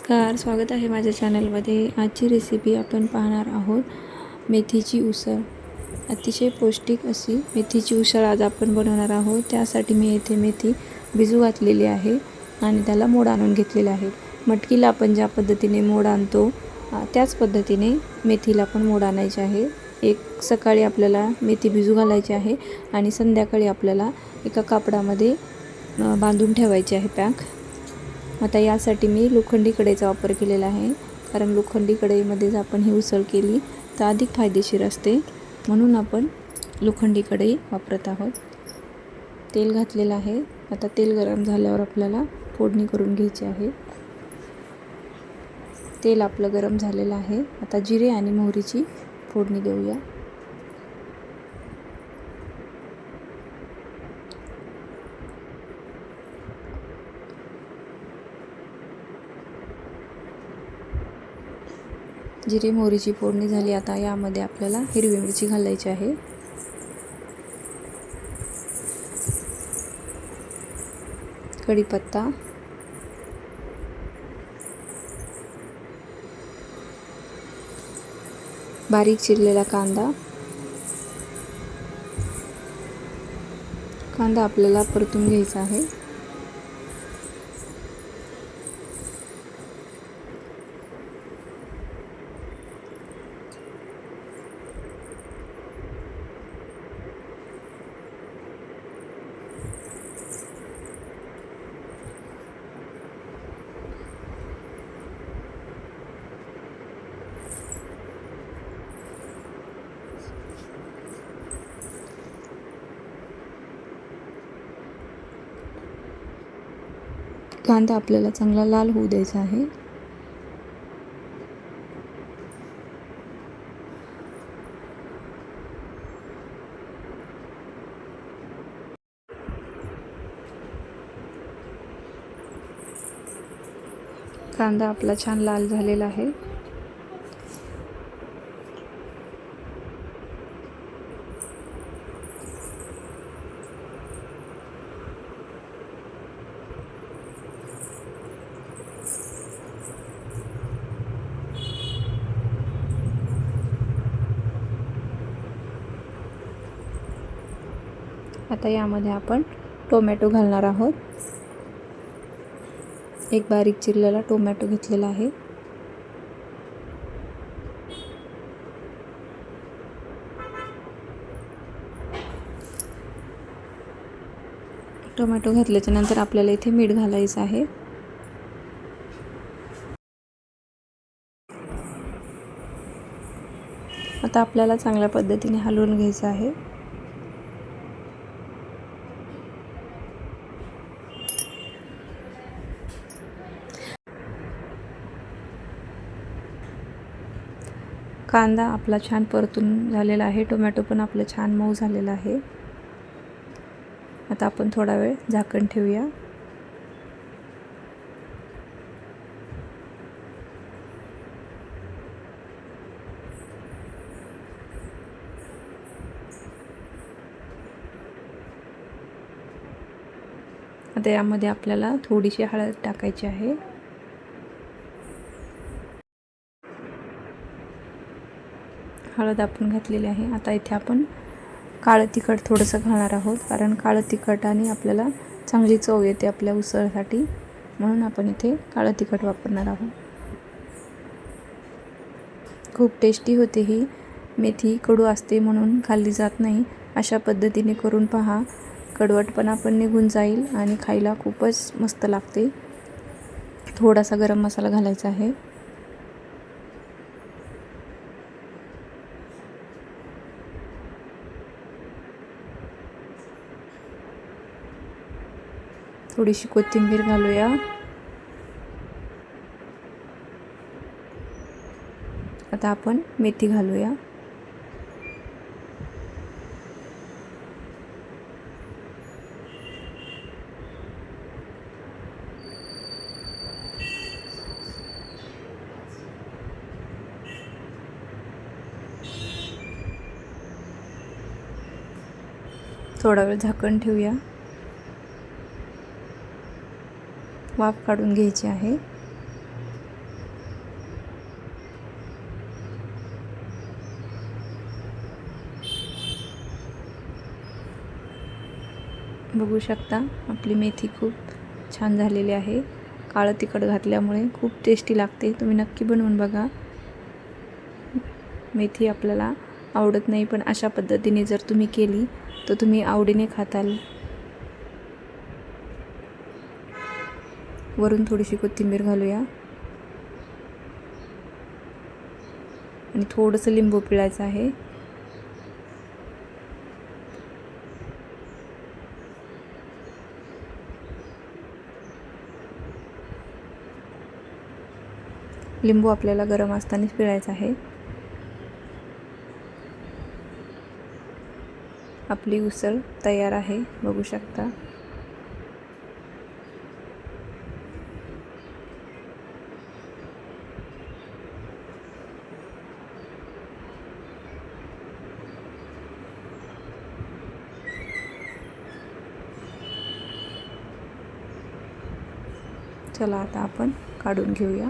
नमस्कार स्वागत आहे माझ्या चॅनलमध्ये. आजची रेसिपी आपण पाहणार आहोत मेथीची उसळ. अतिशय पौष्टिक अशी मेथीची उसळ आज आपण बनवणार आहोत. त्यासाठी मी येथे मेथी भिजू घातलेली आहे आणि त्याला मोड आणून घेतलेले आहे. मटकीला आपण ज्या पद्धतीने मोड आणतो त्याच पद्धतीने मेथीला पण मोड आणायचे आहे. एक सकाळी आपल्याला मेथी भिजू घालायची आहे आणि संध्याकाळी आपल्याला एका कापडामध्ये बांधून ठेवायची आहे पॅक. आता यासाठी मी लोखंडी कढईचा वापर केलेला आहे. कारण लोखंडी कढईमध्येच आपण ही उसळ केली तर अधिक फायदेशीर असते. म्हणून आपण लोखंडी कढई वापरत आहोत. तेल घातलेलं आहे. आता तेल गरम झाल्यावर आपल्याला फोडणी करून घ्यायची आहे. तेल आपलं गरम झालेलं आहे. आता जिरे आणि मोहरीची फोडणी देऊया. जिरे मोहरीची फोडणी झाली. आता यामध्ये आपल्याला हिरवी मिरची घालायची आहे. कढीपत्ता. बारीक चिरलेला कांदा. कांदा आपल्याला परतून घ्यायचा आहे. कांदा आपल्याला चांगला लाल होऊ द्यायचा आहे. कांदा आपला छान लाल झालेला आहे. आता यामध्ये आपण टोमॅटो घालणार आहोत. एक बारीक चिरलेला टोमॅटो घेतलेला आहे. टोमॅटो घातल्याच्या नंतर आपल्याला इथे मीठ घालायचं आहे. आता आपल्याला चांगल्या पद्धतीने हलवून घ्यायचं आहे. कांदा आपला छान परतून झालेला आहे. टोमॅटो पण आपलं छान मऊ झालेला आहे. आता आपण थोडा वेळ झाकण ठेवूया. आता यामध्ये आपल्याला थोडीशी हळद टाकायची आहे. हळद आपण घातलेली आहे. आता इथे आपण काळं तिखट थोडंसं घालणार आहोत. कारण काळं तिखटाने आपल्याला चांगली चव येते आपल्या उसळसाठी. म्हणून आपण इथे काळं तिखट वापरणार आहोत. खूप टेस्टी होते ही. मेथी कडू असते म्हणून खाल्ली जात नाही. अशा पद्धतीने करून पहा. कडवटपणा पण निघून जाईल आणि खायला खूपच मस्त लागते. थोडासा गरम मसाला घालायचा आहे. थोडीशी कोथिंबीर घालूया. आता आपण मेथी घालूया. थोडा वेळ झाकण ठेवूया. वाफ काढून घ्यायची आहे. बघू शकता आपली मेथी खूप छान झालेली आहे. काळं तिखट घातल्यामुळे खूप टेस्टी लागते. तुम्ही नक्की बनवून बघा. मेथी आपल्याला आवडत नाही पण अशा पद्धतीने जर तुम्ही केली तर तुम्ही आवडीने खाताल. वरून थोडीशी कोथिंबीर घालूया. आणि थोडंसं लिंबू पिळायचं आहे. लिंबू आपल्याला गरम असतानाच पिळायचा आहे. आपली उसळ तयार आहे बघू शकता. चला आता आपण काढून घेऊया.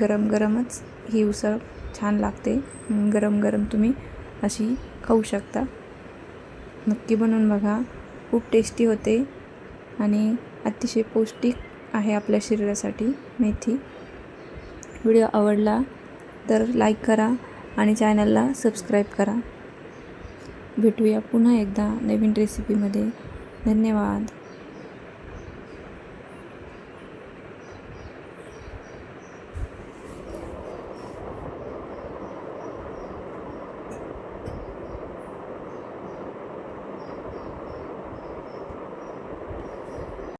गरम गरमच ही उसळ छान लागते. गरम गरम तुम्ही अशी खाऊ शकता. नक्की बनवून बघा. खूप टेस्टी होते आणि अतिशय पौष्टिक आहे आपल्या शरीरासाठी मेथी. व्हिडिओ आवडला तर लाईक करा आणि चॅनलला सबस्क्राईब करा. भेटूया पुन्हा एकदा नवीन रेसिपीमध्ये धन्यवाद.